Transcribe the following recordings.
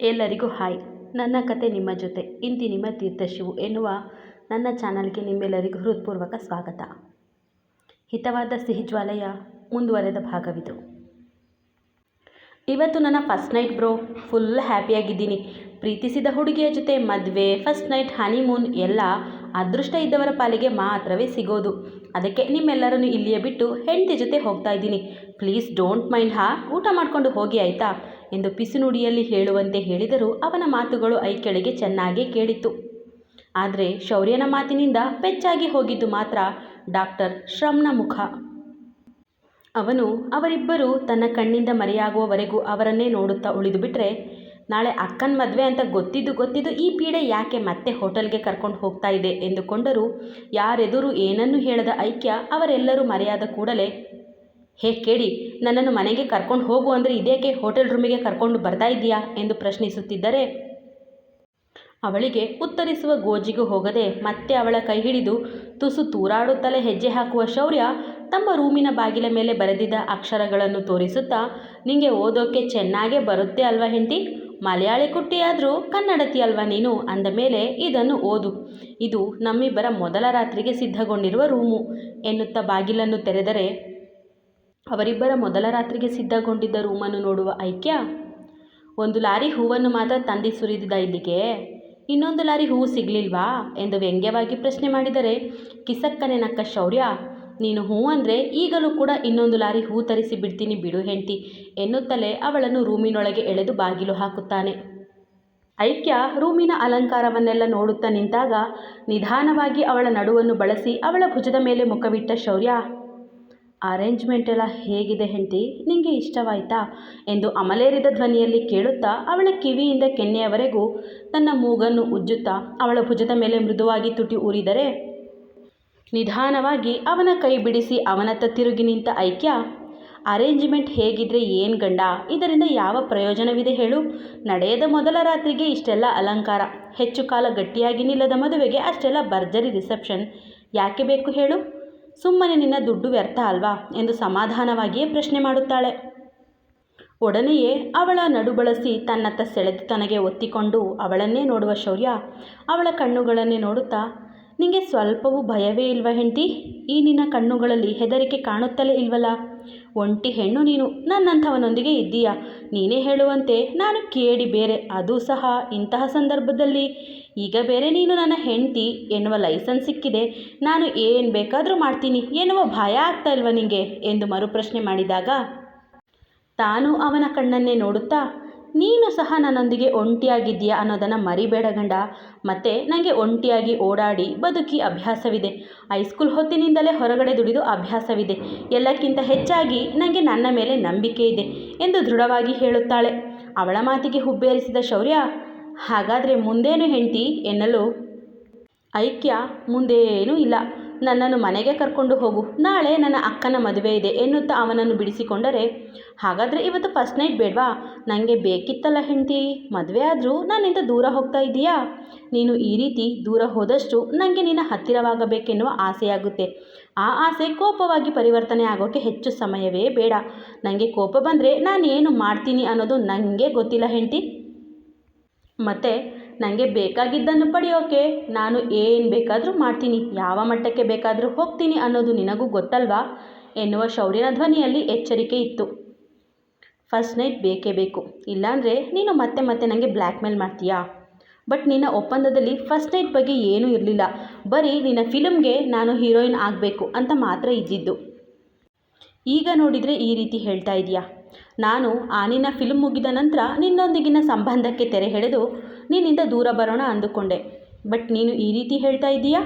ಎಲ್ಲರಿಗೂ ಹಾಯ್. ನನ್ನ ಕತೆ ನಿಮ್ಮ ಜೊತೆ. ಇಂತಿ ನಿಮ್ಮ ತೀರ್ಥಶಿವು ಎನ್ನುವ ನನ್ನ ಚಾನಲ್ಗೆ ನಿಮ್ಮೆಲ್ಲರಿಗೂ ಹೃತ್ಪೂರ್ವಕ ಸ್ವಾಗತ. ಹಿತವಾದ ಸಿಹಿ ಜ್ವಾಲೆಯ ಮುಂದುವರೆದ ಭಾಗವಿದು. ಇವತ್ತು ನನ್ನ ಫಸ್ಟ್ ನೈಟ್ ಬ್ರೋ, ಫುಲ್ ಹ್ಯಾಪಿಯಾಗಿದ್ದೀನಿ. ಪ್ರೀತಿಸಿದ ಹುಡುಗಿಯ ಜೊತೆ ಮದುವೆ, ಫಸ್ಟ್ ನೈಟ್ ಹನಿಮೂನ್ ಎಲ್ಲ ಅದೃಷ್ಟ ಇದ್ದವರ ಪಾಲಿಗೆ ಮಾತ್ರವೇ ಸಿಗೋದು. ಅದಕ್ಕೆ ನಿಮ್ಮೆಲ್ಲರನ್ನು ಇಲ್ಲಿಯೇ ಬಿಟ್ಟು ಹೆಂಡತಿ ಜೊತೆ ಹೋಗ್ತಾ ಇದ್ದೀನಿ. ಪ್ಲೀಸ್ ಡೋಂಟ್ ಮೈಂಡ್, ಹಾ? ಊಟ ಮಾಡಿಕೊಂಡು ಹೋಗಿ ಆಯಿತಾ? ಎಂದು ಪಿಸುನುಡಿಯಲ್ಲಿ ಹೇಳುವಂತೆ ಹೇಳಿದರೂ ಅವನ ಮಾತುಗಳು ಐಕೆಳಿಗೆ ಚೆನ್ನಾಗೇ ಕೇಳಿತು ಆದರೆ ಶೌರ್ಯನ ಮಾತಿನಿಂದ ಪೆಚ್ಚಾಗಿ ಹೋಗಿದ್ದು ಮಾತ್ರ ಡಾಕ್ಟರ್ ಶ್ರಮ್ನ ಮುಖ. ಅವನು ಅವರಿಬ್ಬರು ತನ್ನ ಕಣ್ಣಿಂದ ಮರೆಯಾಗುವವರೆಗೂ ಅವರನ್ನೇ ನೋಡುತ್ತಾ ಉಳಿದು ಬಿಟ್ಟರೆ ನಾಳೆ ಅಕ್ಕನ ಮದುವೆ ಅಂತ ಗೊತ್ತಿದ್ದು ಗೊತ್ತಿದ್ದು ಈ ಪೀಡೆ ಯಾಕೆ ಮತ್ತೆ ಹೋಟೆಲ್ಗೆ ಕರ್ಕೊಂಡು ಹೋಗ್ತಾ ಇದೆ ಎಂದುಕೊಂಡರೂ ಯಾರೆದುರು ಏನನ್ನೂ ಹೇಳದ ಐಕ್ಯ ಅವರೆಲ್ಲರೂ ಮರೆಯಾದ ಕೂಡಲೇ ಹೇ ಕೇಳಿ ನನ್ನನ್ನು ಮನೆಗೆ ಕರ್ಕೊಂಡು ಹೋಗು ಅಂದರೆ ಇದೇಕೆ ಹೋಟೆಲ್ ರೂಮಿಗೆ ಕರ್ಕೊಂಡು ಬರ್ತಾ ಇದೆಯಾ ಎಂದು ಪ್ರಶ್ನಿಸುತ್ತಿದ್ದರೆ, ಅವಳಿಗೆ ಉತ್ತರಿಸುವ ಗೋಜಿಗೂ ಹೋಗದೆ ಮತ್ತೆ ಅವಳ ಕೈ ಹಿಡಿದು ತುಸು ತೂರಾಡುತ್ತಲೇ ಹೆಜ್ಜೆ ಹಾಕುವ ಶೌರ್ಯ ತಮ್ಮ ರೂಮಿನ ಬಾಗಿಲ ಮೇಲೆ ಬರೆದಿದ್ದ ಅಕ್ಷರಗಳನ್ನು ತೋರಿಸುತ್ತಾ, ನಿಂಗೆ ಓದೋಕ್ಕೆ ಚೆನ್ನಾಗೇ ಬರುತ್ತೆ ಅಲ್ವಾ ಹೆಂಡತಿ? ಮಲಯಾಳಿ ಕುಟ್ಟಿಯಾದರೂ ಕನ್ನಡತಿ ಅಲ್ವಾ ನೀನು? ಅಂದ ಮೇಲೆ ಇದನ್ನು ಓದು. ಇದು ನಮ್ಮಿಬ್ಬರ ಮೊದಲ ರಾತ್ರಿಗೆ ಸಿದ್ಧಗೊಂಡಿರುವ ರೂಮು ಎನ್ನುತ್ತಾ ಬಾಗಿಲನ್ನು ತೆರೆದರೆ ಅವರಿಬ್ಬರ ಮೊದಲ ರಾತ್ರಿಗೆ ಸಿದ್ಧಗೊಂಡಿದ್ದ ರೂಮನ್ನು ನೋಡುವ ಐಕ್ಯ, ಒಂದು ಲಾರಿ ಹೂವನ್ನು ಮಾತ್ರ ತಂದಿ ಸುರಿದಿದ್ದ ಇಲ್ಲಿಗೆ. ಇನ್ನೊಂದು ಲಾರಿ ಹೂವು ಸಿಗಲಿಲ್ವಾ? ಎಂದು ವ್ಯಂಗ್ಯವಾಗಿ ಪ್ರಶ್ನೆ ಮಾಡಿದರೆ, ಕಿಸಕ್ಕನೆ ನಕ್ಕ ಶೌರ್ಯ. ನೀನು ಹೂ ಅಂದರೆ ಈಗಲೂ ಕೂಡ ಇನ್ನೊಂದು ಲಾರಿ ಹೂ ತರಿಸಿ ಬಿಡ್ತೀನಿ ಬಿಡು ಹೆಂಡ್ತಿ ಎನ್ನುತ್ತಲೇ ಅವಳನ್ನು ರೂಮಿನೊಳಗೆ ಎಳೆದು ಬಾಗಿಲು ಹಾಕುತ್ತಾನೆ. ಐಕ್ಯ ರೂಮಿನ ಅಲಂಕಾರವನ್ನೆಲ್ಲ ನೋಡುತ್ತಾ ನಿಂತಾಗ ನಿಧಾನವಾಗಿ ಅವಳ ನಡುವನ್ನು ಬಳಸಿ ಅವಳ ಭುಜದ ಮೇಲೆ ಮುಖವಿಟ್ಟ ಶೌರ್ಯ ಅರೇಂಜ್ಮೆಂಟ್ ಎಲ್ಲ ಹೇಗಿದೆ ಹೆಂಡತಿ? ನಿನಗೆ ಇಷ್ಟವಾಯ್ತಾ? ಎಂದು ಅಮಲೇರಿದ ಧ್ವನಿಯಲ್ಲಿ ಕೇಳುತ್ತಾ ಅವಳ ಕಿವಿಯಿಂದ ಕೆನ್ನೆಯವರೆಗೂ ತನ್ನ ಮೂಗನ್ನು ಉಜ್ಜುತ್ತಾ ಅವಳ ಭುಜದ ಮೇಲೆ ಮೃದುವಾಗಿ ತುಟಿ ಊರಿದರೆ, ನಿಧಾನವಾಗಿ ಅವನ ಕೈ ಬಿಡಿಸಿ ಅವನತ್ತ ತಿರುಗಿ ನಿಂತ ಐಕ್ಯ ಅರೇಂಜ್ಮೆಂಟ್ ಹೇಗಿದ್ರೆ ಏನು ಗಂಡ? ಇದರಿಂದ ಯಾವ ಪ್ರಯೋಜನವಿದೆ ಹೇಳು? ನಡೆಯದ ಮೊದಲ ರಾತ್ರಿಗೆ ಇಷ್ಟೆಲ್ಲ ಅಲಂಕಾರ, ಹೆಚ್ಚು ಕಾಲ ಗಟ್ಟಿಯಾಗಿ ನಿಲ್ಲದ ಮದುವೆಗೆ ಅಷ್ಟೆಲ್ಲ ಭರ್ಜರಿ ರಿಸೆಪ್ಷನ್ ಯಾಕೆ ಬೇಕು ಹೇಳು? ಸುಮ್ಮನೆ ನಿನ್ನ ದುಡ್ಡು ವ್ಯರ್ಥ ಅಲ್ವಾ ಎಂದು ಸಮಾಧಾನವಾಗಿಯೇ ಪ್ರಶ್ನೆ ಮಾಡುತ್ತಾಳೆ. ಒಡನೆಯೇ ಅವಳ ನಡು ಬಳಸಿ ತನ್ನತ್ತ ಸೆಳೆದು ತನಗೆ ಒತ್ತಿಕೊಂಡು ಅವಳನ್ನೇ ನೋಡುವ ಶೌರ್ಯ ಅವಳ ಕಣ್ಣುಗಳನ್ನೇ ನೋಡುತ್ತಾ, ನಿಂಗೆ ಸ್ವಲ್ಪವೂ ಭಯವೇ ಇಲ್ವ ಹೆಂಡತಿ? ಈ ನಿನ್ನ ಕಣ್ಣುಗಳಲ್ಲಿ ಹೆದರಿಕೆ ಕಾಣುತ್ತಲೇ ಇಲ್ವಲ್ಲ? ಒಂಟಿ ಹೆಣ್ಣು ನೀನು, ನನ್ನಂಥವನೊಂದಿಗೆ ಇದ್ದೀಯಾ? ನೀನೇ ಹೇಳುವಂತೆ ನಾನು ಕೇಳಿ ಬೇರೆ, ಅದು ಸಹ ಇಂತಹ ಸಂದರ್ಭದಲ್ಲಿ. ಈಗ ಬೇರೆ ನೀನು ನನ್ನ ಹೆಂಡತಿ ಎನ್ನುವ ಲೈಸೆನ್ಸ್ ಸಿಕ್ಕಿದೆ, ನಾನು ಏನು ಬೇಕಾದರೂ ಮಾಡ್ತೀನಿ ಎನ್ನುವ ಭಯ ಆಗ್ತಾ ಇಲ್ವ ನಿಂಗೆ? ಎಂದು ಮರುಪ್ರಶ್ನೆ ಮಾಡಿದಾಗ, ತಾನು ಅವನ ಕಣ್ಣನ್ನೇ ನೋಡುತ್ತಾ, ನೀನು ಸಹ ನನ್ನೊಂದಿಗೆ ಒಂಟಿಯಾಗಿದ್ದೀಯಾ ಅನ್ನೋದನ್ನು ಮರಿಬೇಡ ಗಂಡ. ಮತ್ತು ನನಗೆ ಒಂಟಿಯಾಗಿ ಓಡಾಡಿ ಬದುಕಿ ಅಭ್ಯಾಸವಿದೆ. ಹೈಸ್ಕೂಲ್ ಹೊತ್ತಿನಿಂದಲೇ ಹೊರಗಡೆ ದುಡಿದು ಅಭ್ಯಾಸವಿದೆ. ಎಲ್ಲಕ್ಕಿಂತ ಹೆಚ್ಚಾಗಿ ನನಗೆ ನನ್ನ ಮೇಲೆ ನಂಬಿಕೆ ಇದೆ ಎಂದು ದೃಢವಾಗಿ ಹೇಳುತ್ತಾಳೆ. ಅವಳ ಮಾತಿಗೆ ಹುಬ್ಬೇರಿಸಿದ ಶೌರ್ಯ ಹಾಗಾದರೆ ಮುಂದೇನು ಹೆಂಡತಿ ಎನ್ನಲು? ಐಕ್ಯ ಮುಂದೇನೂ ಇಲ್ಲ. ನನ್ನನ್ನು ಮನೆಗೆ ಕರ್ಕೊಂಡು ಹೋಗು. ನಾಳೆ ನನ್ನ ಅಕ್ಕನ ಮದುವೆ ಇದೆ ಎನ್ನುತ್ತಾ ಅವನನ್ನು ಬಿಡಿಸಿಕೊಂಡರೆ ಹಾಗಾದರೆ ಇವತ್ತು ಫಸ್ಟ್ ನೈಟ್ ಬೇಡವಾ? ನನಗೆ ಬೇಕಿತ್ತಲ್ಲ ಹೆಂಡತಿ. ಮದುವೆ ಆದರೂ ನಾನಿಂದ ದೂರ ಹೋಗ್ತಾ ಇದ್ದೀಯಾ? ನೀನು ಈ ರೀತಿ ದೂರ ಹೋದಷ್ಟು ನನಗೆ ನಿನ್ನ ಹತ್ತಿರವಾಗಬೇಕೆನ್ನುವ ಆಸೆಯಾಗುತ್ತೆ. ಆ ಆಸೆ ಕೋಪವಾಗಿ ಪರಿವರ್ತನೆ ಆಗೋಕ್ಕೆ ಹೆಚ್ಚು ಸಮಯವೇ ಬೇಡ. ನನಗೆ ಕೋಪ ಬಂದರೆ ನಾನು ಏನು ಮಾಡ್ತೀನಿ ಅನ್ನೋದು ನನಗೆ ಗೊತ್ತಿಲ್ಲ ಹೆಂಡತಿ. ಮತ್ತು ನನಗೆ ಬೇಕಾಗಿದ್ದನ್ನು ಪಡೆಯೋಕೆ ನಾನು ಏನು ಬೇಕಾದರೂ ಮಾಡ್ತೀನಿ, ಯಾವ ಮಟ್ಟಕ್ಕೆ ಬೇಕಾದರೂ ಹೋಗ್ತೀನಿ ಅನ್ನೋದು ನಿನಗೂ ಗೊತ್ತಲ್ವಾ? ಎನ್ನುವ ಶೌರ್ಯನ ಧ್ವನಿಯಲ್ಲಿ ಎಚ್ಚರಿಕೆ ಇತ್ತು. ಫಸ್ಟ್ ನೈಟ್ ಬೇಕೇ ಬೇಕು. ಇಲ್ಲಾಂದರೆ ನೀನು ಮತ್ತೆ ಮತ್ತೆ ನನಗೆ ಬ್ಲ್ಯಾಕ್ ಮೇಲ್ ಮಾಡ್ತೀಯಾ? ಬಟ್ ನಿನ್ನ ಒಪ್ಪಂದದಲ್ಲಿ ಫಸ್ಟ್ ನೈಟ್ ಬಗ್ಗೆ ಏನೂ ಇರಲಿಲ್ಲ. ಬರೀ ನಿನ್ನ ಫಿಲಮ್ಗೆ ನಾನು ಹೀರೋಯಿನ್ ಆಗಬೇಕು ಅಂತ ಮಾತ್ರ ಇದ್ದಿದ್ದು. ಈಗ ನೋಡಿದರೆ ಈ ರೀತಿ ಹೇಳ್ತಾ ಇದೆಯಾ? ನಾನು ಆನಿನ ಫಿಲ್ಮ್ ಮುಗಿದ ನಂತರ ನಿನ್ನೊಂದಿಗಿನ ಸಂಬಂಧಕ್ಕೆ ತೆರೆ ಎಳೆದು ನಿನ್ನಿಂದ ದೂರ ಬರೋಣ ಅಂದುಕೊಂಡೆ. ಬಟ್ ನೀನು ಈ ರೀತಿ ಹೇಳ್ತಾ ಇದ್ದೀಯಾ?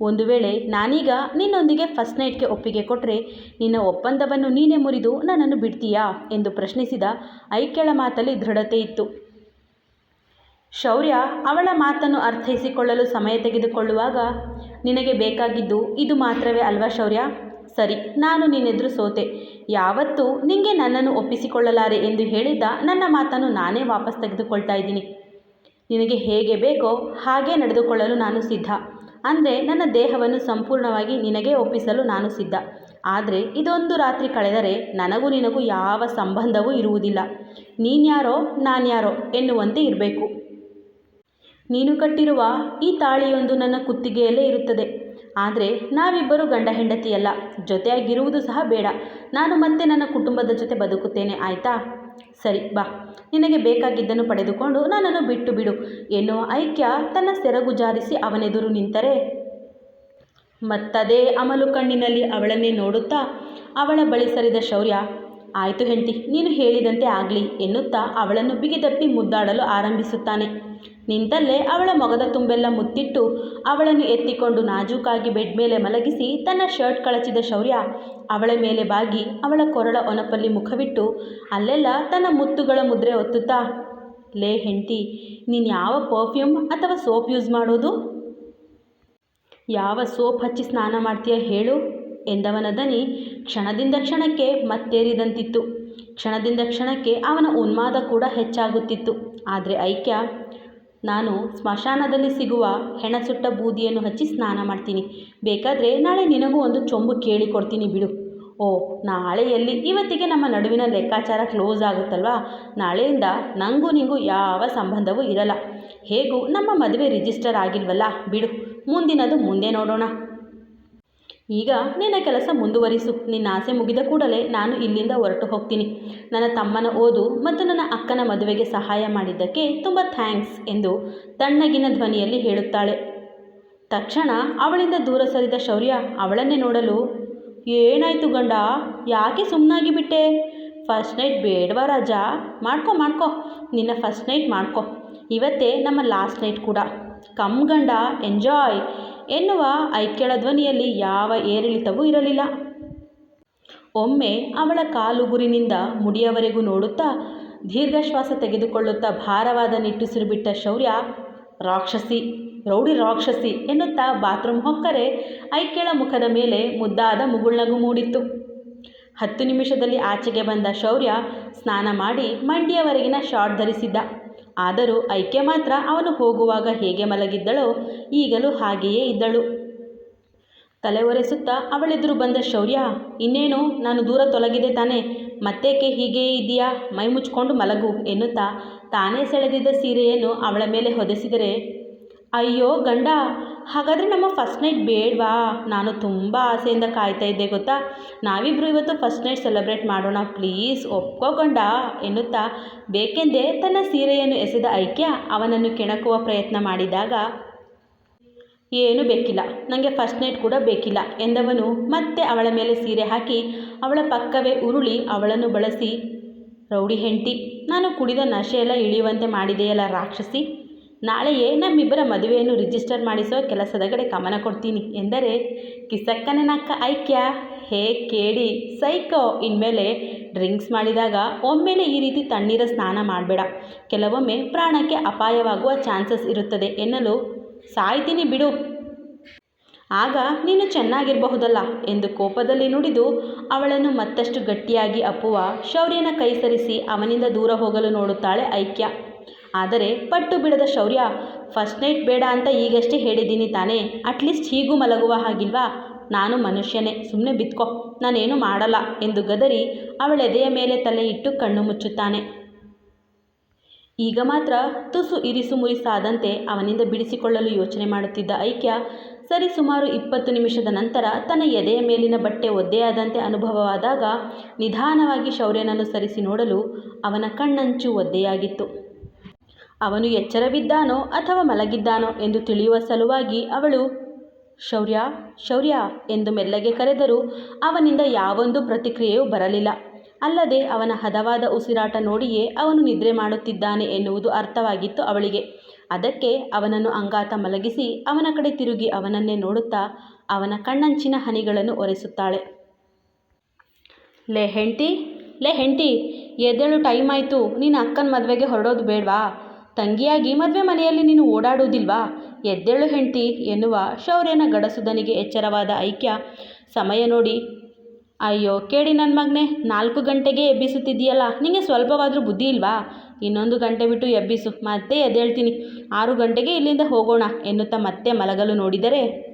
ಒಂದು ವೇಳೆ ನಾನೀಗ ನಿನ್ನೊಂದಿಗೆ ಫಸ್ಟ್ ನೈಟ್ಗೆ ಒಪ್ಪಿಗೆ ಕೊಟ್ಟರೆ ನಿನ್ನ ಒಪ್ಪಂದವನ್ನು ನೀನೇ ಮುರಿದು ನನ್ನನ್ನು ಬಿಡ್ತೀಯಾ ಎಂದು ಪ್ರಶ್ನಿಸಿದ ಐಕ್ಯಳ ಮಾತಲ್ಲಿ ದೃಢತೆ ಇತ್ತು. ಶೌರ್ಯ ಅವಳ ಮಾತನ್ನು ಅರ್ಥೈಸಿಕೊಳ್ಳಲು ಸಮಯ ತೆಗೆದುಕೊಳ್ಳುವಾಗ, ನಿನಗೆ ಬೇಕಾಗಿದ್ದು ಇದು ಮಾತ್ರವೇ ಅಲ್ವಾ ಶೌರ್ಯ? ಸರಿ, ನಾನು ನಿನ್ನೆದುರು ಸೋತೆ ಯಾವತ್ತೂ ನಿಂಗೆ ನನ್ನನ್ನು ಒಪ್ಪಿಸಿಕೊಳ್ಳಲಾರೆ ಎಂದು ಹೇಳಿದ್ದ ನನ್ನ ಮಾತನ್ನು ನಾನೇ ವಾಪಸ್ ತೆಗೆದುಕೊಳ್ತಾ ಇದ್ದೀನಿ. ನಿನಗೆ ಹೇಗೆ ಬೇಕೋ ಹಾಗೆ ನಡೆದುಕೊಳ್ಳಲು ನಾನು ಸಿದ್ಧ. ಅಂದರೆ ನನ್ನ ದೇಹವನ್ನು ಸಂಪೂರ್ಣವಾಗಿ ನಿನಗೆ ಒಪ್ಪಿಸಲು ನಾನು ಸಿದ್ಧ. ಆದರೆ ಇದೊಂದು ರಾತ್ರಿ ಕಳೆದರೆ ನನಗೂ ನಿನಗೂ ಯಾವ ಸಂಬಂಧವೂ ಇರುವುದಿಲ್ಲ. ನೀನ್ಯಾರೋ, ನಾನ್ಯಾರೋ ಎನ್ನುವಂತೆ ಇರಬೇಕು. ನೀನು ಕಟ್ಟಿರುವ ಈ ತಾಳಿಯೊಂದು ನನ್ನ ಕುತ್ತಿಗೆಯಲ್ಲೇ ಇರುತ್ತದೆ. ಆದರೆ ನಾವಿಬ್ಬರು ಗಂಡ ಹೆಂಡತಿಯಲ್ಲ, ಜೊತೆಯಾಗಿರುವುದು ಸಹ ಬೇಡ. ನಾನು ಮತ್ತೆ ನನ್ನ ಕುಟುಂಬದ ಜೊತೆ ಬದುಕುತ್ತೇನೆ, ಆಯಿತಾ? ಸರಿ, ಬಾ. ನಿನಗೆ ಬೇಕಾಗಿದ್ದನ್ನು ಪಡೆದುಕೊಂಡು ನನ್ನನ್ನು ಬಿಟ್ಟು ಬಿಡು. ಎನ್ನುವ ಐಕ್ಯ ತನ್ನ ಸೆರಗು ಜಾರಿಸಿ ಅವನೆದುರು ನಿಂತರೆ. ಮತ್ತದೇ ಅಮಲು ಕಣ್ಣಿನಲ್ಲಿ ಅವಳನ್ನೇ ನೋಡುತ್ತಾ ಅವಳ ಬಳಿ ಸರಿದ ಶೌರ್ಯ, ಆಯಿತು ಹೆಂಡತಿ, ನೀನು ಹೇಳಿದಂತೆ ಆಗಲಿ ಎನ್ನುತ್ತಾ ಅವಳನ್ನು ಬಿಗಿದಪ್ಪಿ ಮುದ್ದಾಡಲು ಆರಂಭಿಸುತ್ತಾನೆ. ನಿಂತಲ್ಲೇ ಅವಳ ಮೊಗದ ತುಂಬೆಲ್ಲ ಮುತ್ತಿಟ್ಟು ಅವಳನ್ನು ಎತ್ತಿಕೊಂಡು ನಾಜೂಕಾಗಿ ಬೆಡ್ ಮೇಲೆ ಮಲಗಿಸಿ ತನ್ನ ಶರ್ಟ್ ಕಳಚಿದ ಶೌರ್ಯ ಅವಳ ಮೇಲೆ ಬಾಗಿ ಅವಳ ಕೊರಳ ಒನಪಲ್ಲಿ ಮುಖವಿಟ್ಟು ಅಲ್ಲೆಲ್ಲ ತನ್ನ ಮುತ್ತುಗಳ ಮುದ್ರೆ ಒತ್ತುತ್ತಾ, ಲೇ ಹೆಂಡತಿ, ನೀನು ಯಾವ ಪರ್ಫ್ಯೂಮ್ ಅಥವಾ ಸೋಪ್ ಯೂಸ್ ಮಾಡೋದು? ಯಾವ ಸೋಪ್ ಹಚ್ಚಿ ಸ್ನಾನ ಮಾಡ್ತೀಯ ಹೇಳು, ಎಂದವನ ದನಿ ಕ್ಷಣದಿಂದ ಕ್ಷಣಕ್ಕೆ ಮತ್ತೇರಿದಂತಿತ್ತು. ಕ್ಷಣದಿಂದ ಕ್ಷಣಕ್ಕೆ ಅವನ ಉನ್ಮಾದ ಕೂಡ ಹೆಚ್ಚಾಗುತ್ತಿತ್ತು. ಆದರೆ ಐಕ್ಯ ನಾನು ಸ್ಮಶಾನದಲ್ಲಿ ಸಿಗುವ ಹೆಣ ಸುಟ್ಟ ಬೂದಿಯನ್ನು ಹಚ್ಚಿ ಸ್ನಾನ ಮಾಡ್ತೀನಿ. ಬೇಕಾದರೆ ನಾಳೆ ನಿನಗೂ ಒಂದು ಚೊಂಬು ಕೇಳಿಕೊಡ್ತೀನಿ ಬಿಡು. ಓ, ನಾಳೆಯಲ್ಲಿ ಇವತ್ತಿಗೆ ನಮ್ಮ ನಡುವಿನ ಲೆಕ್ಕಾಚಾರ ಕ್ಲೋಸ್ ಆಗುತ್ತಲ್ವಾ? ನಾಳೆಯಿಂದ ನನಗೂ ನಿಂಗೂ ಯಾವ ಸಂಬಂಧವೂ ಇರಲ್ಲ. ಹೇಗೂ ನಮ್ಮ ಮದುವೆ ರಿಜಿಸ್ಟರ್ ಆಗಿಲ್ವಲ್ಲ? ಬಿಡು, ಮುಂದಿನದು ಮುಂದೆ ನೋಡೋಣ. ಈಗ ನಿನ್ನ ಕೆಲಸ ಮುಂದುವರಿಸು. ನಿನ್ನ ಆಸೆ ಮುಗಿದ ಕೂಡಲೇ ನಾನು ಇಲ್ಲಿಂದ ಹೊರಟು ಹೋಗ್ತೀನಿ. ನನ್ನ ತಮ್ಮನ ಓದು ಮತ್ತು ನನ್ನ ಅಕ್ಕನ ಮದುವೆಗೆ ಸಹಾಯ ಮಾಡಿದ್ದಕ್ಕೆ ತುಂಬ ಥ್ಯಾಂಕ್ಸ್ ಎಂದು ತಣ್ಣಗಿನ ಧ್ವನಿಯಲ್ಲಿ ಹೇಳುತ್ತಾಳೆ. ತಕ್ಷಣ ಅವಳಿಂದ ದೂರ ಸರಿದ ಶೌರ್ಯ ಅವಳನ್ನೇ ನೋಡಲು, ಏನಾಯಿತು ಗಂಡ? ಯಾಕೆ ಸುಮ್ಮನಾಗಿ ಬಿಟ್ಟೆ? ಫಸ್ಟ್ ನೈಟ್ ಬೇಡವ ರಾಜ? ಮಾಡ್ಕೊ ಮಾಡ್ಕೊ. ನಿನ್ನ ಫಸ್ಟ್ ನೈಟ್ ಮಾಡ್ಕೊ. ಇವತ್ತೇ ನಮ್ಮ ಲಾಸ್ಟ್ ನೈಟ್ ಕೂಡ. ಕಮ್ ಗಂಡ ಎಂಜಾಯ್ ಎನ್ನುವ ಐಕ್ಯಳ ಧ್ವನಿಯಲ್ಲಿ ಯಾವ ಏರಿಳಿತವೂ ಇರಲಿಲ್ಲ. ಒಮ್ಮೆ ಅವಳ ಕಾಲುಗುರಿನಿಂದ ಮುಡಿಯವರೆಗೂ ನೋಡುತ್ತಾ ದೀರ್ಘಶ್ವಾಸ ತೆಗೆದುಕೊಳ್ಳುತ್ತಾ ಭಾರವಾದ ನಿಟ್ಟುಸಿರು ಬಿಟ್ಟ ಶೌರ್ಯ, ರಾಕ್ಷಸಿ, ರೌಡಿ ರಾಕ್ಷಸಿ ಎನ್ನುತ್ತಾ ಬಾತ್ರೂಮ್ ಹೊಕ್ಕರೆ ಐಕ್ಯಳ ಮುಖದ ಮೇಲೆ ಮುದ್ದಾದ ಮುಗುಳ್ನಗು ಮೂಡಿತ್ತು. ಹತ್ತು ನಿಮಿಷದಲ್ಲಿ ಆಚೆಗೆ ಬಂದ ಶೌರ್ಯ ಸ್ನಾನ ಮಾಡಿ ಮಂಡಿಯವರೆಗಿನ ಶಾರ್ಟ್ ಧರಿಸಿದ್ದ. ಆದರೂ ಐಕ್ಯ ಮಾತ್ರ ಅವನು ಹೋಗುವಾಗ ಹೇಗೆ ಮಲಗಿದ್ದಳೋ ಈಗಲೂ ಹಾಗೆಯೇ ಇದ್ದಳು. ತಲೆ ಒರೆಸುತ್ತಾ ಅವಳೆದುರು ಬಂದ ಶೌರ್ಯ, ಇನ್ನೇನು ನಾನು ದೂರ ತೊಲಗಿದೆ ತಾನೆ, ಮತ್ತೇಕೆ ಹೀಗೇ ಇದೆಯಾ ಮೈ ಮುಚ್ಕೊಂಡು ಮಲಗು ಎನ್ನುತ್ತಾ ತಾನೇ ಸೆಳೆದಿದ್ದ ಸೀರೆಯನ್ನು ಅವಳ ಮೇಲೆ ಹೊದೆಸಿದರೆ ಅಯ್ಯೋ ಗಂಡ, ಹಾಗಾದರೆ ನಮ್ಮ ಫಸ್ಟ್ ನೈಟ್ ಬೇಡವಾ? ನಾನು ತುಂಬ ಆಸೆಯಿಂದ ಕಾಯ್ತಾ ಇದ್ದೆ ಗೊತ್ತಾ? ನಾವಿಬ್ಬರು ಇವತ್ತು ಫಸ್ಟ್ ನೈಟ್ ಸೆಲೆಬ್ರೇಟ್ ಮಾಡೋಣ ಪ್ಲೀಸ್ ಒಪ್ಕೋ ಗಂಡ, ಎನ್ನುತ್ತಾ? ಬೇಕೆಂದೇ ತನ್ನ ಸೀರೆಯನ್ನು ಎಸೆದ ಐಕ್ಯ ಅವನನ್ನು ಕೆಣಕುವ ಪ್ರಯತ್ನ ಮಾಡಿದಾಗ, ಏನೂ ಬೇಕಿಲ್ಲ ನನಗೆ ಫಸ್ಟ್ ನೈಟ್ ಕೂಡ ಬೇಕಿಲ್ಲ ಎಂದವನು ಮತ್ತೆ ಅವಳ ಮೇಲೆ ಸೀರೆ ಹಾಕಿ ಅವಳ ಪಕ್ಕವೇ ಉರುಳಿ ಅವಳನ್ನು ಬಳಸಿ, ರೌಡಿ ಹೆಂಡತಿ, ನಾನು ಕುಡಿದ ನಶೆಯೆಲ್ಲ ಇಳಿಯುವಂತೆ ಮಾಡಿದೆಯಲ್ಲ ರಾಕ್ಷಸಿ? ನಾಳೆಯೇ ನಮ್ಮಿಬ್ಬರ ಮದುವೆಯನ್ನು ರಿಜಿಸ್ಟರ್ ಮಾಡಿಸೋ ಕೆಲಸದ ಕಡೆ ಗಮನ ಕೊಡ್ತೀನಿ ಎಂದರೆ ಕಿಸಕ್ಕನೆ ನಕ್ಕ ಐಕ್ಯ. ಹೇ ಕೇಳಿ ಸೈಕೋ. ಇನ್ಮೇಲೆ ಡ್ರಿಂಕ್ಸ್ ಮಾಡಿದಾಗ ಒಮ್ಮೆಲೆ ಈ ರೀತಿ ತಣ್ಣೀರ ಸ್ನಾನ ಮಾಡಬೇಡ. ಕೆಲವೊಮ್ಮೆ ಪ್ರಾಣಕ್ಕೆ ಅಪಾಯವಾಗುವ ಚಾನ್ಸಸ್ ಇರುತ್ತದೆ ಎನ್ನಲು ಸಾಯ್ತೀನಿ ಬಿಡು. ಆಗ ನೀನು ಚೆನ್ನಾಗಿರಬಹುದಲ್ಲ ಎಂದು ಕೋಪದಲ್ಲಿ ನುಡಿದು ಅವಳನ್ನು ಮತ್ತಷ್ಟು ಗಟ್ಟಿಯಾಗಿ ಅಪ್ಪುವ ಶೌರ್ಯನ ಕೈಸರಿಸಿ ಅವನಿಂದ ದೂರ ಹೋಗಲು ನೋಡುತ್ತಾಳೆ ಐಕ್ಯ. ಆದರೆ ಪಟ್ಟು ಬಿಡದ ಶೌರ್ಯ, ಫಸ್ಟ್ ನೈಟ್ ಬೇಡ ಅಂತ ಈಗಷ್ಟೇ ಹೇಳಿದ್ದೀನಿ ತಾನೇ ಅಟ್ಲೀಸ್ಟ್ ಹೀಗೂ ಮಲಗುವ ಹಾಗಿಲ್ವಾ? ನಾನು ಮನುಷ್ಯನೇ ಸುಮ್ಮನೆ ಬಿತ್ಕೋ, ನಾನೇನು ಮಾಡಲ್ಲ, ಎಂದು ಗದರಿ ಅವಳೆದೆಯ ಮೇಲೆ ತಲೆ ಇಟ್ಟು ಕಣ್ಣು ಮುಚ್ಚುತ್ತಾನೆ. ಈಗ ಮಾತ್ರ ತುಸು ಇರಿಸು ಮುರಿಸಾದಂತೆ ಅವನಿಂದ ಬಿಡಿಸಿಕೊಳ್ಳಲು ಯೋಚನೆ ಮಾಡುತ್ತಿದ್ದ ಐಕ್ಯ ಸರಿ ಸುಮಾರು ಇಪ್ಪತ್ತು ನಿಮಿಷದ ನಂತರ ತನ್ನ ಎದೆಯ ಮೇಲಿನ ಬಟ್ಟೆ ಒದ್ದೆಯಾದಂತೆ ಅನುಭವವಾದಾಗ ನಿಧಾನವಾಗಿ ಶೌರ್ಯನನ್ನು ಸರಿಸಿ ನೋಡಲು ಅವನ ಕಣ್ಣಂಚು ಒದ್ದೆಯಾಗಿತ್ತು. ಅವನು ಎಚ್ಚರವಿದ್ದಾನೋ ಅಥವಾ ಮಲಗಿದ್ದಾನೋ ಎಂದು ತಿಳಿಯುವ ಸಲುವಾಗಿ ಅವಳು, ಶೌರ್ಯ ಶೌರ್ಯ, ಎಂದು ಮೆಲ್ಲಗೆ ಕರೆದರೂ ಅವನಿಂದ ಯಾವೊಂದು ಪ್ರತಿಕ್ರಿಯೆಯೂ ಬರಲಿಲ್ಲ. ಅಲ್ಲದೆ ಅವನ ಹದವಾದ ಉಸಿರಾಟ ನೋಡಿಯೇ ಅವನು ನಿದ್ರೆ ಮಾಡುತ್ತಿದ್ದಾನೆ ಎನ್ನುವುದು ಅರ್ಥವಾಗಿತ್ತು ಅವಳಿಗೆ. ಅದಕ್ಕೆ ಅವನನ್ನು ಅಂಗಾತ ಮಲಗಿಸಿ ಅವನ ಕಡೆ ತಿರುಗಿ ಅವನನ್ನೇ ನೋಡುತ್ತಾ ಅವನ ಕಣ್ಣಂಚಿನ ಹನಿಗಳನ್ನು ಒರೆಸುತ್ತಾಳೆ. ಲೇ ಹೆಂಡ್ತಿ ಲೇ ಹೆಂಡ್ತಿ, ಎದ್ದೇಳು ಟೈಮ್ ಆಯಿತು ನೀನು ಅಕ್ಕನ ಮದುವೆಗೆ ಹೊರಡೋದು ಬೇಡವಾ? ತಂಗಿಯಾಗಿ ಮದುವೆ ಮನೆಯಲ್ಲಿ ನೀನು ಓಡಾಡುವುದಿಲ್ವಾ? ಎದ್ದೇಳು ಹೆಂಡ್ತಿ ಎನ್ನುವ ಶೌರ್ಯನ ಗಡಸುದನಿಗೆ ಎಚ್ಚರವಾದ ಐಕ್ಯ. ಸಮಯ ನೋಡಿ. ಅಯ್ಯೋ, ಕೇಳಿ ನನ್ನ ಮಗನೇ, ನಾಲ್ಕು ಗಂಟೆಗೆ ಎಬ್ಬಿಸುತ್ತಿದ್ದೀಯಲ್ಲ ನಿನಗೆ ಸ್ವಲ್ಪವಾದರೂ ಬುದ್ಧಿ ಇಲ್ವಾ? ಇನ್ನೊಂದು ಗಂಟೆ ಬಿಟ್ಟು ಎಬ್ಬಿಸು, ಮತ್ತೆ ಎದ್ದೇಳ್ತೀನಿ. ಆರು ಗಂಟೆಗೆ ಇಲ್ಲಿಂದ ಹೋಗೋಣ ಎನ್ನುತ್ತಾ ಮತ್ತೆ ಮಲಗಲು ನೋಡಿದರೆ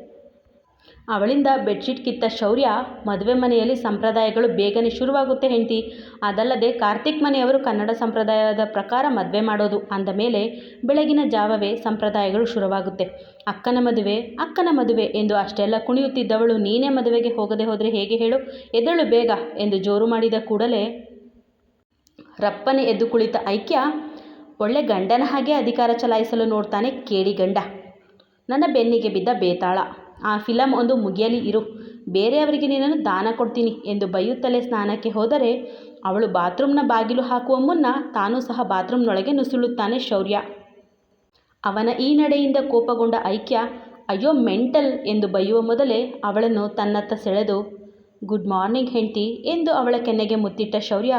ಅವಳಿಂದ ಬೆಡ್ಶೀಟ್ ಕಿತ್ತ ಶೌರ್ಯ, ಮದುವೆ ಮನೆಯಲ್ಲಿ ಸಂಪ್ರದಾಯಗಳು ಬೇಗನೆ ಶುರುವಾಗುತ್ತೆ ಹೆಂಡ್ತಿ. ಅದಲ್ಲದೆ ಕಾರ್ತಿಕ್ ಮನೆಯವರು ಕನ್ನಡ ಸಂಪ್ರದಾಯದ ಪ್ರಕಾರ ಮದುವೆ ಮಾಡೋದು ಅಂದ ಮೇಲೆ ಬೆಳಗಿನ ಜಾವವೇ ಸಂಪ್ರದಾಯಗಳು ಶುರುವಾಗುತ್ತೆ. ಅಕ್ಕನ ಮದುವೆ ಅಕ್ಕನ ಮದುವೆ ಎಂದು ಅಷ್ಟೆಲ್ಲ ಕುಣಿಯುತ್ತಿದ್ದವಳು ನೀನೇ ಮದುವೆಗೆ ಹೋಗದೆ ಹೋದರೆ ಹೇಗೆ ಹೇಳು? ಎದಳು ಬೇಗ ಎಂದು ಜೋರು ಮಾಡಿದ ಕೂಡಲೇ ರಪ್ಪನೆ ಎದ್ದು ಕುಳಿತ ಐಕ್ಯ, ಒಳ್ಳೆ ಗಂಡನ ಹಾಗೆ ಅಧಿಕಾರ ಚಲಾಯಿಸಲು ನೋಡ್ತಾನೆ ಕೇಡಿ ಗಂಡ. ನನ್ನ ಬೆನ್ನಿಗೆ ಬಿದ್ದ ಬೇತಾಳ. ಆ ಫಿಲಮ್ ಒಂದು ಮುಗಿಯಲಿ ಇರು. ಬೇರೆಯವರಿಗೆ ನಿನ್ನನ್ನು ದಾನ ಕೊಡ್ತೀನಿ ಎಂದು ಬೈಯುತ್ತಲೇ ಸ್ನಾನಕ್ಕೆ ಹೋದರೆ ಅವಳು ಬಾತ್ರೂಮ್ನ ಬಾಗಿಲು ಹಾಕುವ ಮುನ್ನ ತಾನೂ ಸಹ ಬಾತ್ರೂಮ್ನೊಳಗೆ ನುಸುಳುತ್ತಾನೆ ಶೌರ್ಯ. ಅವನ ಈ ನಡೆಯಿಂದ ಕೋಪಗೊಂಡ ಐಕ್ಯ, ಅಯ್ಯೋ, ಮೆಂಟಲ್ ಎಂದು ಬೈಯುವ ಮೊದಲೇ ಅವಳನ್ನು ತನ್ನತ್ತ ಸೆಳೆದು, ಗುಡ್ ಮಾರ್ನಿಂಗ್ ಹೆಂಡ್ತಿ ಎಂದು ಅವಳ ಕೆನ್ನೆಗೆ ಮುತ್ತಿಟ್ಟ ಶೌರ್ಯ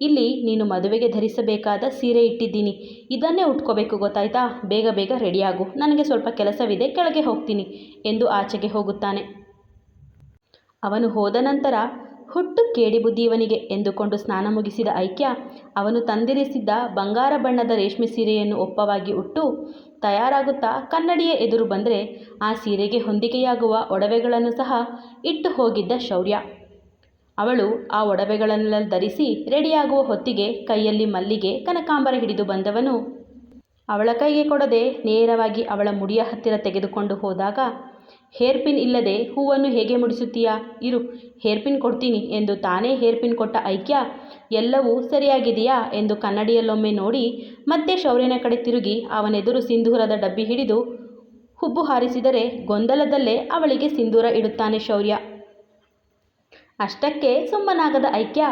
ಇಲ್ಲಿ ನೀನು ಮದುವೆಗೆ ಧರಿಸಬೇಕಾದ ಸೀರೆ ಇಟ್ಟಿದ್ದೀನಿ. ಇದನ್ನೇ ಉಟ್ಕೋಬೇಕು ಗೊತ್ತಾಯ್ತಾ? ಬೇಗ ಬೇಗ ರೆಡಿಯಾಗು. ನನಗೆ ಸ್ವಲ್ಪ ಕೆಲಸವಿದೆ, ಕೆಳಗೆ ಹೋಗ್ತೀನಿ ಎಂದು ಆಚೆಗೆ ಹೋಗುತ್ತಾನೆ. ಅವನು ಹೋದ ನಂತರ ಹುಟ್ಟು ಕೇಡಿಬುದ್ದಿಯವನಿಗೆ ಎಂದುಕೊಂಡು ಸ್ನಾನ ಮುಗಿಸಿದ ಐಕ್ಯ, ಅವನು ತಂದಿರಿಸಿದ್ದ ಬಂಗಾರ ಬಣ್ಣದ ರೇಷ್ಮೆ ಸೀರೆಯನ್ನು ಒಪ್ಪವಾಗಿ ಉಟ್ಟು, ತಯಾರಾಗುತ್ತಾ ಕನ್ನಡಿಯ ಎದುರು ಬಂದರೆ ಆ ಸೀರೆಗೆ ಹೊಂದಿಕೆಯಾಗುವ ಒಡವೆಗಳನ್ನು ಸಹ ಇಟ್ಟು ಹೋಗಿದ್ದ ಶೌರ್ಯ. ಅವಳು ಆ ಒಡವೆಗಳನ್ನೆಲ್ಲ ಧರಿಸಿ ರೆಡಿಯಾಗುವ ಹೊತ್ತಿಗೆ ಕೈಯಲ್ಲಿ ಮಲ್ಲಿಗೆ ಕನಕಾಂಬರ ಹಿಡಿದು ಬಂದವನು. ಅವಳ ಕೈಗೆ ಕೊಡದೆ ನೇರವಾಗಿ ಅವಳ ಮುಡಿಯ ಹತ್ತಿರ ತೆಗೆದುಕೊಂಡು ಹೋದಾಗ ಹೇರ್ ಪಿನ್ ಇಲ್ಲದೆ ಹೂವನ್ನು ಹೇಗೆ ಮುಡಿಸುತ್ತೀಯಾ? ಇರು ಹೇರ್ ಪಿನ್ ಕೊಡ್ತೀನಿ ಎಂದು ತಾನೇ ಹೇರ್ ಪಿನ್ ಕೊಟ್ಟ ಐಕ್ಯ, ಎಲ್ಲವೂ ಸರಿಯಾಗಿದೆಯಾ ಎಂದು ಕನ್ನಡಿಯಲ್ಲೊಮ್ಮೆ ನೋಡಿ ಮತ್ತೆ ಶೌರ್ಯನ ಕಡೆ ತಿರುಗಿ ಅವನೆದುರು ಸಿಂಧೂರದ ಡಬ್ಬಿ ಹಿಡಿದು ಹುಬ್ಬು ಹಾರಿಸಿದರೆ ಗೊಂದಲದಲ್ಲೇ ಅವಳಿಗೆ ಸಿಂಧೂರ ಇಡುತ್ತಾನೆ ಶೌರ್ಯ. ಅಷ್ಟಕ್ಕೆ ಸುಮ್ಮನಾಗದ ಐಕ್ಯ,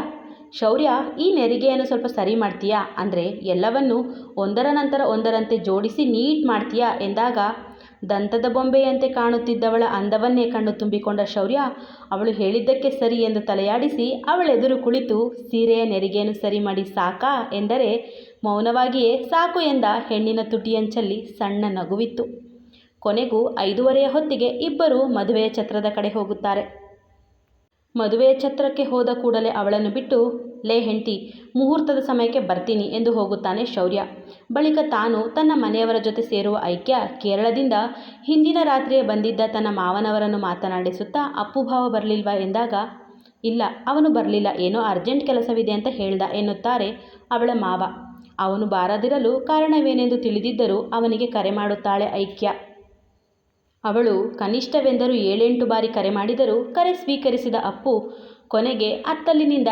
ಶೌರ್ಯ, ಈ ನೆರಿಗೆಯನ್ನು ಸ್ವಲ್ಪ ಸರಿ ಮಾಡ್ತೀಯಾ? ಅಂದರೆ ಎಲ್ಲವನ್ನು ಒಂದರ ನಂತರ ಒಂದರಂತೆ ಜೋಡಿಸಿ ನೀಟ್ ಮಾಡ್ತೀಯಾ? ಎಂದಾಗ, ದಂತದ ಬೊಂಬೆಯಂತೆ ಕಾಣುತ್ತಿದ್ದವಳ ಅಂದವನ್ನೇ ಕಣ್ಣು ತುಂಬಿಕೊಂಡ ಶೌರ್ಯ, ಅವಳು ಹೇಳಿದ್ದಕ್ಕೆ ಸರಿ ಎಂದು ತಲೆಯಾಡಿಸಿ ಅವಳೆದುರು ಕುಳಿತು, ಸೀರೆಯ ನೆರಿಗೆಯನ್ನು ಸರಿ ಮಾಡಿ ಸಾಕಾ? ಎಂದರೆ, ಮೌನವಾಗಿಯೇ ಸಾಕು ಎಂದ ಹೆಣ್ಣಿನ ತುಟಿಯಂಚಲ್ಲಿ ಸಣ್ಣ ನಗುವಿತ್ತು. ಕೊನೆಗೂ ಐದೂವರೆಯ ಹೊತ್ತಿಗೆ ಇಬ್ಬರೂ ಮದುವೆಯ ಛತ್ರದ ಕಡೆ ಹೋಗುತ್ತಾರೆ. ಮದುವೆಯ ಛತ್ರಕ್ಕೆ ಹೋದ ಕೂಡಲೇ ಅವಳನ್ನು ಬಿಟ್ಟು, ಲೇ ಹೆಂಡತಿ, ಮುಹೂರ್ತದ ಸಮಯಕ್ಕೆ ಬರ್ತೀನಿ ಎಂದು ಹೋಗುತ್ತಾನೆ ಶೌರ್ಯ. ಬಳಿಕ ತಾನು ತನ್ನ ಮನೆಯವರ ಜೊತೆ ಸೇರುವ ಐಕ್ಯ ಕೇರಳದಿಂದ ಹಿಂದಿನ ರಾತ್ರಿಯೇ ಬಂದಿದ್ದ ತನ್ನ ಮಾವನವರನ್ನು ಮಾತನಾಡಿಸುತ್ತಾ, ಅಪ್ಪು ಭಾವ ಬರಲಿಲ್ವಾ? ಎಂದಾಗ, ಇಲ್ಲ, ಅವನು ಬರಲಿಲ್ಲ, ಏನೋ ಅರ್ಜೆಂಟ್ ಕೆಲಸವಿದೆ ಅಂತ ಹೇಳ್ದ ಎನ್ನುತ್ತಾರೆ ಅವಳ ಮಾವ. ಅವನು ಬಾರದಿರಲು ಕಾರಣವೇನೆಂದು ತಿಳಿದಿದ್ದರೂ ಅವನಿಗೆ ಕರೆ ಮಾಡುತ್ತಾಳೆ ಐಕ್ಯ. ಅವಳು ಕನಿಷ್ಠವೆಂದರೂ ಏಳೆಂಟು ಬಾರಿ ಕರೆ ಮಾಡಿದರೂ ಕರೆ ಸ್ವೀಕರಿಸಿದ ಅಪ್ಪು ಕೊನೆಗೆ ಅತ್ತಲಿನಿಂದ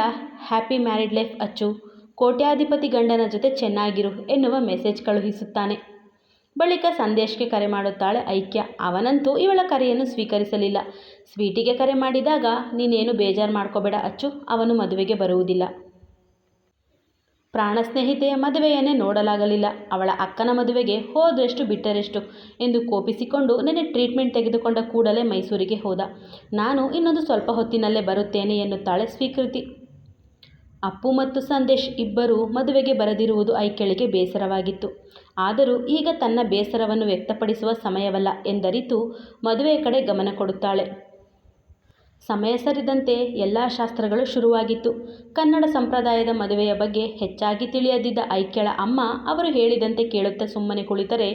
ಹ್ಯಾಪಿ ಮ್ಯಾರಿಡ್ ಲೈಫ್ ಅಚ್ಚು, ಕೋಟ್ಯಾಧಿಪತಿ ಗಂಡನ ಜೊತೆ ಚೆನ್ನಾಗಿರು ಎನ್ನುವ ಮೆಸೇಜ್ ಕಳುಹಿಸುತ್ತಾನೆ. ಬಳಿಕ ಸಂದೇಶ್ಗೆ ಕರೆ ಮಾಡುತ್ತಾಳೆ ಐಕ್ಯ. ಅವನಂತೂ ಇವಳ ಕರೆಯನ್ನು ಸ್ವೀಕರಿಸಲಿಲ್ಲ. ಸ್ವೀಟಿಗೆ ಕರೆ ಮಾಡಿದಾಗ, ನೀನೇನು ಬೇಜಾರು ಮಾಡ್ಕೋಬೇಡ ಅಚ್ಚು, ಅವನು ಮದುವೆಗೆ ಬರುವುದಿಲ್ಲ. ಪ್ರಾಣ ಸ್ನೇಹಿತೆಯ ಮದುವೆಯನ್ನೇ ನೋಡಲಾಗಲಿಲ್ಲ. ಅವಳ ಅಕ್ಕನ ಮದುವೆಗೆ ಹೋದರೆಷ್ಟು ಬಿಟ್ಟರೆಷ್ಟು ಎಂದು ಕೋಪಿಸಿಕೊಂಡು ನೆನೆ ಟ್ರೀಟ್ಮೆಂಟ್ ತೆಗೆದುಕೊಂಡ ಕೂಡಲೇ ಮೈಸೂರಿಗೆ ಹೋದ. ನಾನು ಇನ್ನೊಂದು ಸ್ವಲ್ಪ ಹೊತ್ತಿನಲ್ಲೇ ಬರುತ್ತೇನೆ ಎನ್ನುತ್ತಾಳೆ ಸ್ವೀಕೃತಿ. ಅಪ್ಪು ಮತ್ತು ಸಂದೇಶ್ ಇಬ್ಬರೂ ಮದುವೆಗೆ ಬರದಿರುವುದು ಐಕ್ಯಳಿಗೆ ಬೇಸರವಾಗಿತ್ತು. ಆದರೂ ಈಗ ತನ್ನ ಬೇಸರವನ್ನು ವ್ಯಕ್ತಪಡಿಸುವ ಸಮಯವಲ್ಲ ಎಂದರಿತು ಮದುವೆಯ ಕಡೆ ಗಮನ ಕೊಡುತ್ತಾಳೆ. ಸಮಯ ಸರಿದಂತೆ ಎಲ್ಲ ಶಾಸ್ತ್ರಗಳು ಶುರುವಾಗಿತ್ತು. ಕನ್ನಡ ಸಂಪ್ರದಾಯದ ಮದುವೆಯ ಬಗ್ಗೆ ಹೆಚ್ಚಾಗಿ ತಿಳಿಯದಿದ್ದ ಐಕ್ಯಳ ಅಮ್ಮ ಅವರು ಹೇಳಿದಂತೆ ಕೇಳುತ್ತಾ ಸುಮ್ಮನೆ ಕುಳಿತರೆ,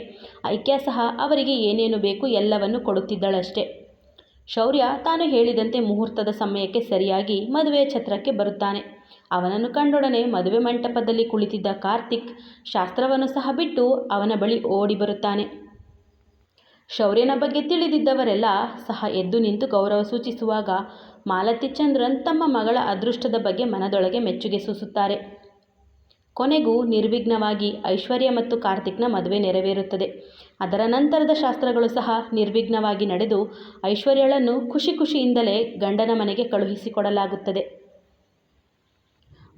ಐಕ್ಯ ಸಹ ಅವರಿಗೆ ಏನೇನು ಬೇಕು ಎಲ್ಲವನ್ನು ಕೊಡುತ್ತಿದ್ದಳಷ್ಟೆ. ಶೌರ್ಯ ತಾನು ಹೇಳಿದಂತೆ ಮುಹೂರ್ತದ ಸಮಯಕ್ಕೆ ಸರಿಯಾಗಿ ಮದುವೆಯ ಛತ್ರಕ್ಕೆ ಬರುತ್ತಾನೆ. ಅವನನ್ನು ಕಂಡೊಡನೆ ಮದುವೆ ಮಂಟಪದಲ್ಲಿ ಕುಳಿತಿದ್ದ ಕಾರ್ತಿಕ್ ಶಾಸ್ತ್ರವನ್ನು ಸಹ ಬಿಟ್ಟು ಅವನ ಬಳಿ ಓಡಿ ಬರುತ್ತಾನೆ. ಶೌರ್ಯನ ಬಗ್ಗೆ ತಿಳಿದಿದ್ದವರೆಲ್ಲ ಸಹ ಎದ್ದು ನಿಂತು ಗೌರವ ಸೂಚಿಸುವಾಗ ಮಾಲತಿ ಚಂದ್ರನ್ ತಮ್ಮ ಮಗಳ ಅದೃಷ್ಟದ ಬಗ್ಗೆ ಮನದೊಳಗೆ ಮೆಚ್ಚುಗೆ ಸೂಸುತ್ತಾರೆ. ಕೊನೆಗೂ ನಿರ್ವಿಘ್ನವಾಗಿ ಐಶ್ವರ್ಯ ಮತ್ತು ಕಾರ್ತಿಕ್ನ ಮದುವೆ ನೆರವೇರುತ್ತದೆ. ಅದರ ನಂತರದ ಶಾಸ್ತ್ರಗಳು ಸಹ ನಿರ್ವಿಘ್ನವಾಗಿ ನಡೆದು ಐಶ್ವರ್ಯಳನ್ನು ಖುಷಿ ಖುಷಿಯಿಂದಲೇ ಗಂಡನ ಮನೆಗೆ ಕಳುಹಿಸಿಕೊಡಲಾಗುತ್ತದೆ.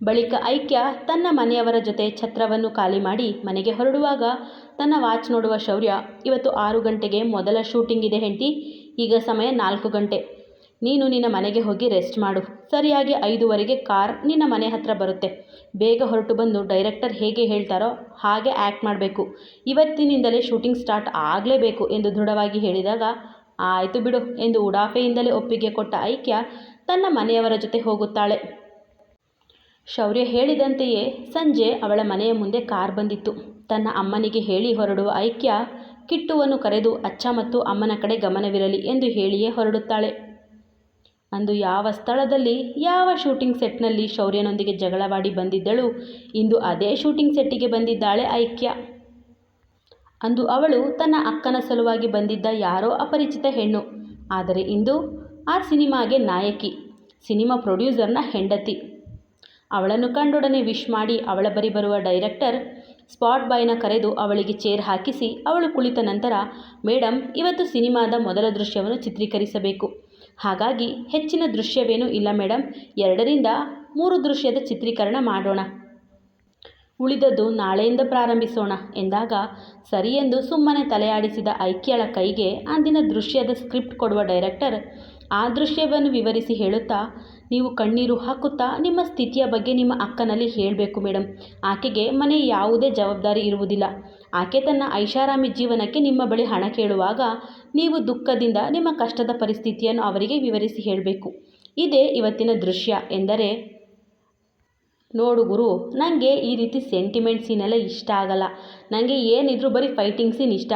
ಬಳಿಕ ಐಕ್ಯ ತನ್ನ ಮನೆಯವರ ಜೊತೆ ಛತ್ರವನ್ನು ಖಾಲಿ ಮಾಡಿ ಮನೆಗೆ ಹೊರಡುವಾಗ ತನ್ನ ವಾಚ್ ನೋಡುವ ಶೌರ್ಯ, ಇವತ್ತು ಆರು ಗಂಟೆಗೆ ಮೊದಲ ಶೂಟಿಂಗ್ ಇದೆ ಹೆಂಡತಿ, ಈಗ ಸಮಯ ನಾಲ್ಕು ಗಂಟೆ. ನೀನು ನಿನ್ನ ಮನೆಗೆ ಹೋಗಿ ರೆಸ್ಟ್ ಮಾಡು. ಸರಿಯಾಗಿ ಐದುವರೆಗೆ ಕಾರ್ ನಿನ್ನ ಮನೆ ಹತ್ರ ಬರುತ್ತೆ. ಬೇಗ ಹೊರಟು ಬಂದು ಡೈರೆಕ್ಟರ್ ಹೇಗೆ ಹೇಳ್ತಾರೋ ಹಾಗೆ ಆ್ಯಕ್ಟ್ ಮಾಡಬೇಕು. ಇವತ್ತಿನಿಂದಲೇ ಶೂಟಿಂಗ್ ಸ್ಟಾರ್ಟ್ ಆಗಲೇಬೇಕು ಎಂದು ದೃಢವಾಗಿ ಹೇಳಿದಾಗ, ಆಯಿತು ಬಿಡು ಎಂದು ಉಡಾಫೆಯಿಂದಲೇ ಒಪ್ಪಿಗೆ ಕೊಟ್ಟ ಐಕ್ಯ ತನ್ನ ಮನೆಯವರ ಜೊತೆ ಹೋಗುತ್ತಾಳೆ. ಶೌರ್ಯ ಹೇಳಿದಂತೆಯೇ ಸಂಜೆ ಅವಳ ಮನೆಯ ಮುಂದೆ ಕಾರ್ ಬಂದಿತ್ತು. ತನ್ನ ಅಮ್ಮನಿಗೆ ಹೇಳಿ ಹೊರಡುವ ಐಕ್ಯ ಕಿಟ್ಟುವನ್ನು ಕರೆದು, ಅಚ್ಚ ಮತ್ತು ಅಮ್ಮನ ಕಡೆ ಗಮನವಿರಲಿ ಎಂದು ಹೇಳಿಯೇ ಹೊರಡುತ್ತಾಳೆ. ಅಂದು ಯಾವ ಸ್ಥಳದಲ್ಲಿ, ಯಾವ ಶೂಟಿಂಗ್ ಸೆಟ್ನಲ್ಲಿ ಶೌರ್ಯನೊಂದಿಗೆ ಜಗಳವಾಡಿ ಬಂದಿದ್ದಳು, ಇಂದು ಅದೇ ಶೂಟಿಂಗ್ ಸೆಟ್ಟಿಗೆ ಬಂದಿದ್ದಾಳೆ ಐಕ್ಯ. ಅಂದು ಅವಳು ತನ್ನ ಅಕ್ಕನ ಸಲುವಾಗಿ ಬಂದಿದ್ದ ಯಾರೋ ಅಪರಿಚಿತ ಹೆಣ್ಣು. ಆದರೆ ಇಂದು ಆ ಸಿನಿಮಾಗೆ ನಾಯಕಿ, ಸಿನಿಮಾ ಪ್ರೊಡ್ಯೂಸರ್ನ ಹೆಂಡತಿ. ಅವಳನ್ನು ಕಂಡೊಡನೆ ವಿಶ್ ಮಾಡಿ ಅವಳ ಬರಿ ಬರುವ ಡೈರೆಕ್ಟರ್ ಸ್ಪಾಟ್ ಬಾಯ್ನ ಕರೆದು ಅವಳಿಗೆ ಚೇರ್ ಹಾಕಿಸಿ ಅವಳು ಕುಳಿತ ನಂತರ ಮೇಡಮ್ ಇವತ್ತು ಸಿನಿಮಾದ ಮೊದಲ ದೃಶ್ಯವನ್ನು ಚಿತ್ರೀಕರಿಸಬೇಕು. ಹಾಗಾಗಿ ಹೆಚ್ಚಿನ ದೃಶ್ಯವೇನೂ ಇಲ್ಲ ಮೇಡಮ್ ಎರಡರಿಂದ ಮೂರು ದೃಶ್ಯದ ಚಿತ್ರೀಕರಣ ಮಾಡೋಣ. ಉಳಿದದ್ದು ನಾಳೆಯಿಂದ ಪ್ರಾರಂಭಿಸೋಣ ಎಂದಾಗ ಸರಿ ಎಂದು ಸುಮ್ಮನೆ ತಲೆಯಾಡಿಸಿದ ಐಕ್ಯಳ ಕೈಗೆ ಅಂದಿನ ದೃಶ್ಯದ ಸ್ಕ್ರಿಪ್ಟ್ ಕೊಡುವ ಡೈರೆಕ್ಟರ್ ಆ ದೃಶ್ಯವನ್ನು ವಿವರಿಸಿ ಹೇಳುತ್ತಾ ನೀವು ಕಣ್ಣೀರು ಹಾಕುತ್ತಾ ನಿಮ್ಮ ಸ್ಥಿತಿಯ ಬಗ್ಗೆ ನಿಮ್ಮ ಅಕ್ಕನಲ್ಲಿ ಹೇಳಬೇಕು ಮೇಡಮ್ ಆಕೆಗೆ ಮನೆ ಯಾವುದೇ ಜವಾಬ್ದಾರಿ ಇರುವುದಿಲ್ಲ. ಆಕೆ ತನ್ನ ಐಷಾರಾಮಿ ಜೀವನಕ್ಕೆ ನಿಮ್ಮ ಬಳಿ ಹಣ ಕೇಳುವಾಗ ನೀವು ದುಃಖದಿಂದ ನಿಮ್ಮ ಕಷ್ಟದ ಪರಿಸ್ಥಿತಿಯನ್ನು ಅವರಿಗೆ ವಿವರಿಸಿ ಹೇಳಬೇಕು. ಇದೇ ಇವತ್ತಿನ ದೃಶ್ಯ ಎಂದರೆ ನೋಡು ಗುರು ನನಗೆ ಈ ರೀತಿ ಸೆಂಟಿಮೆಂಟ್ ಸೀನೆಲ್ಲ ಇಷ್ಟ ಆಗಲ್ಲ. ನನಗೆ ಏನಿದ್ರು ಬರೀ ಫೈಟಿಂಗ್ ಸೀನ್ ಇಷ್ಟ.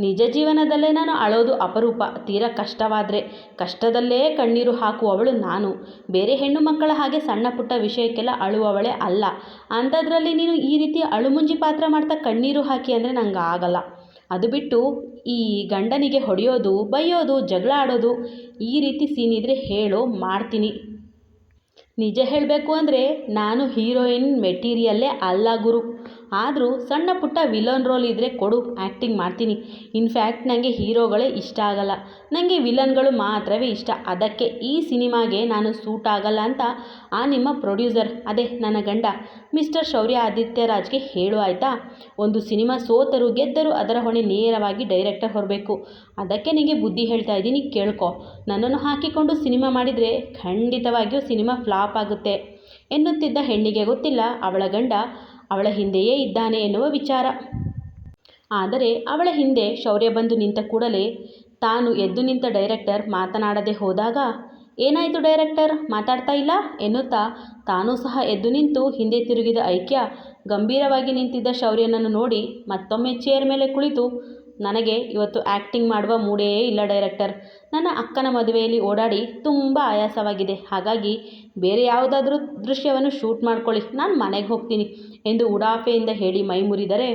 ನಿಜ ಜೀವನದಲ್ಲೇ ನಾನು ಅಳೋದು ಅಪರೂಪ. ತೀರಾ ಕಷ್ಟವಾದರೆ, ಕಷ್ಟದಲ್ಲೇ ಕಣ್ಣೀರು ಹಾಕುವವಳು ನಾನು. ಬೇರೆ ಹೆಣ್ಣು ಮಕ್ಕಳ ಹಾಗೆ ಸಣ್ಣ ಪುಟ್ಟ ವಿಷಯಕ್ಕೆಲ್ಲ ಅಳುವವಳೇ ಅಲ್ಲ. ಅಂಥದ್ರಲ್ಲಿ ನೀನು ಈ ರೀತಿ ಅಳುಮುಂಜಿ ಪಾತ್ರ ಮಾಡ್ತಾ ಕಣ್ಣೀರು ಹಾಕಿ ಅಂದರೆ ನಂಗೆ ಆಗಲ್ಲ. ಅದು ಬಿಟ್ಟು ಈ ಗಂಡನಿಗೆ ಹೊಡೆಯೋದು, ಬೈಯೋದು, ಜಗಳ ಆಡೋದು, ಈ ರೀತಿ ಸೀನ್ ಇದ್ದರೆ ಹೇಳೋ, ಮಾಡ್ತೀನಿ. ನಿಜ ಹೇಳಬೇಕು ಅಂದರೆ ನಾನು ಹೀರೋಯಿನ್ ಮೆಟೀರಿಯಲ್ಲೇ ಅಲ್ಲ ಗುರು. ಆದರೂ ಸಣ್ಣ ಪುಟ್ಟ ವಿಲನ್ ರೋಲ್ ಇದ್ದರೆ ಕೊಡು ಆ್ಯಕ್ಟಿಂಗ್ ಮಾಡ್ತೀನಿ. ಇನ್ಫ್ಯಾಕ್ಟ್ ನನಗೆ ಹೀರೋಗಳೇ ಇಷ್ಟ ಆಗಲ್ಲ. ನನಗೆ ವಿಲನ್ಗಳು ಮಾತ್ರವೇ ಇಷ್ಟ. ಅದಕ್ಕೆ ಈ ಸಿನಿಮಾಗೆ ನಾನು ಸೂಟ್ ಆಗಲ್ಲ ಅಂತ ಆ ನಿಮ್ಮ ಪ್ರೊಡ್ಯೂಸರ್. ಅದೇ ನನ್ನ ಗಂಡ. ಮಿಸ್ಟರ್ ಶೌರ್ಯ ಆದಿತ್ಯರಾಜ್ಗೆ ಹೇಳು ಆಯಿತಾ? ಒಂದು ಸಿನಿಮಾ ಸೋತರು ಗೆದ್ದರು, ಅದರ ಹೊಣೆ ನೇರವಾಗಿ ಡೈರೆಕ್ಟರ್ ಹೊರಬೇಕು. ಅದಕ್ಕೆ ನಿಮಗೆ ಬುದ್ಧಿ ಹೇಳ್ತಾ ಇದ್ದೀನಿ, ಕೇಳ್ಕೊ. ನನ್ನನ್ನು ಹಾಕಿಕೊಂಡು ಸಿನಿಮಾ ಮಾಡಿದರೆ ಖಂಡಿತವಾಗಿಯೂ ಸಿನಿಮಾ ಫ್ಲಾಪ್ ಆಗುತ್ತೆ. ಎನ್ನುತ್ತಿದ್ದ ಹೆಣ್ಣಿಗೆ ಗೊತ್ತಿಲ್ಲ, ಅವಳ ಗಂಡ ಅವಳ ಹಿಂದೆಯೇ ಇದ್ದಾನೆ ಎನ್ನುವ ವಿಚಾರ. ಆದರೆ ಅವಳ ಹಿಂದೆ ಶೌರ್ಯ ಬಂದು ನಿಂತ ಕೂಡಲೇ ತಾನು ಎದ್ದು ನಿಂತ ಡೈರೆಕ್ಟರ್ ಮಾತನಾಡದೆ ಹೋದಾಗ, ಏನಾಯಿತು ಡೈರೆಕ್ಟರ್? ಮಾತಾಡ್ತಾ ಇಲ್ಲ? ಎನ್ನುತ್ತಾ ತಾನೂ ಸಹ ಎದ್ದು ನಿಂತು ಹಿಂದೆ ತಿರುಗಿದ ಐಕ್ಯ ಗಂಭೀರವಾಗಿ ನಿಂತಿದ್ದ ಶೌರ್ಯನನ್ನು ನೋಡಿ ಮತ್ತೊಮ್ಮೆ ಚೇರ್ ಮೇಲೆ ಕುಳಿತು ನನಗೆ ಇವತ್ತು ಆ್ಯಕ್ಟಿಂಗ್ ಮಾಡುವ ಮೂಡೇ ಇಲ್ಲ, ಡೈರೆಕ್ಟರ್. ನನ್ನ ಅಕ್ಕನ ಮದುವೆಯಲ್ಲಿ ಓಡಾಡಿ ತುಂಬ ಆಯಾಸವಾಗಿದೆ. ಹಾಗಾಗಿ ಬೇರೆ ಯಾವುದಾದ್ರೂ ದೃಶ್ಯವನ್ನು ಶೂಟ್ ಮಾಡ್ಕೊಳ್ಳಿ. ನಾನು ಮನೆಗೆ ಹೋಗ್ತೀನಿ ಎಂದು ಉಡಾಫೆಯಿಂದ ಹೇಳಿ ಮೈ ಮುರಿದರೆ,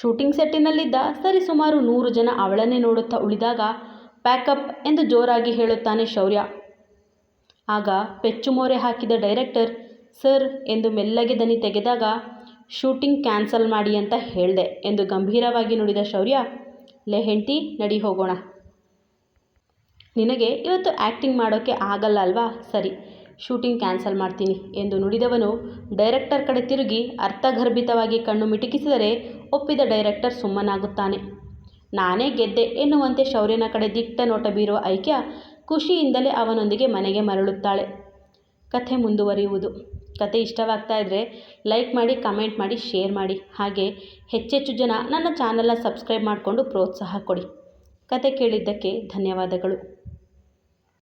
ಶೂಟಿಂಗ್ ಸೆಟ್ಟಿನಲ್ಲಿದ್ದ ಸರಿ ಸುಮಾರು ನೂರು ಜನ ಅವಳನ್ನೇ ನೋಡುತ್ತಾ ಉಳಿದಾಗ ಪ್ಯಾಕಪ್ ಎಂದು ಜೋರಾಗಿ ಹೇಳುತ್ತಾನೆ ಶೌರ್ಯ. ಆಗ ಪೆಚ್ಚು ಮೋರೆ ಹಾಕಿದ ಡೈರೆಕ್ಟರ್, ಸರ್ ಎಂದು ಮೆಲ್ಲಗೆ ದನಿ ತೆಗೆದಾಗ ಶೂಟಿಂಗ್ ಕ್ಯಾನ್ಸಲ್ ಮಾಡಿ ಅಂತ ಹೇಳಿದೆ ಎಂದು ಗಂಭೀರವಾಗಿ ನುಡಿದ ಶೌರ್ಯ, ಲೇ ಹೆಂಡ್ತಿ, ನಡಿ ಹೋಗೋಣ. ನಿನಗೆ ಇವತ್ತು ಆ್ಯಕ್ಟಿಂಗ್ ಮಾಡೋಕ್ಕೆ ಆಗಲ್ಲ ಅಲ್ವಾ? ಸರಿ, ಶೂಟಿಂಗ್ ಕ್ಯಾನ್ಸಲ್ ಮಾಡ್ತೀನಿ ಎಂದು ನುಡಿದವನು ಡೈರೆಕ್ಟರ್ ಕಡೆ ತಿರುಗಿ ಅರ್ಥಗರ್ಭಿತವಾಗಿ ಕಣ್ಣು ಮಿಟುಕಿಸಿದರೆ ಒಪ್ಪಿದ ಡೈರೆಕ್ಟರ್ ಸುಮ್ಮನಾಗುತ್ತಾನೆ. ನಾನೇ ಗೆದ್ದೆ ಎನ್ನುವಂತೆ ಶೌರ್ಯನ ಕಡೆ ದಿಟ್ಟ ನೋಟ ಬೀರುವ ಐಕ್ಯ ಖುಷಿಯಿಂದಲೇ ಅವನೊಂದಿಗೆ ಮನೆಗೆ ಮರಳುತ್ತಾಳೆ. ಕಥೆ ಮುಂದುವರಿಯುವುದು. ಕತೆ ಇಷ್ಟವಾಗ್ತಾ ಇದ್ದರೆ ಲೈಕ್ ಮಾಡಿ, ಕಮೆಂಟ್ ಮಾಡಿ, ಶೇರ್ ಮಾಡಿ. ಹಾಗೆ ಹೆಚ್ಚೆಚ್ಚು ಜನ ನನ್ನ ಚಾನಲ್ನ ಸಬ್ಸ್ಕ್ರೈಬ್ ಮಾಡಿಕೊಂಡು ಪ್ರೋತ್ಸಾಹ ಕೊಡಿ. ಕತೆ ಕೇಳಿದ್ದಕ್ಕೆ ಧನ್ಯವಾದಗಳು.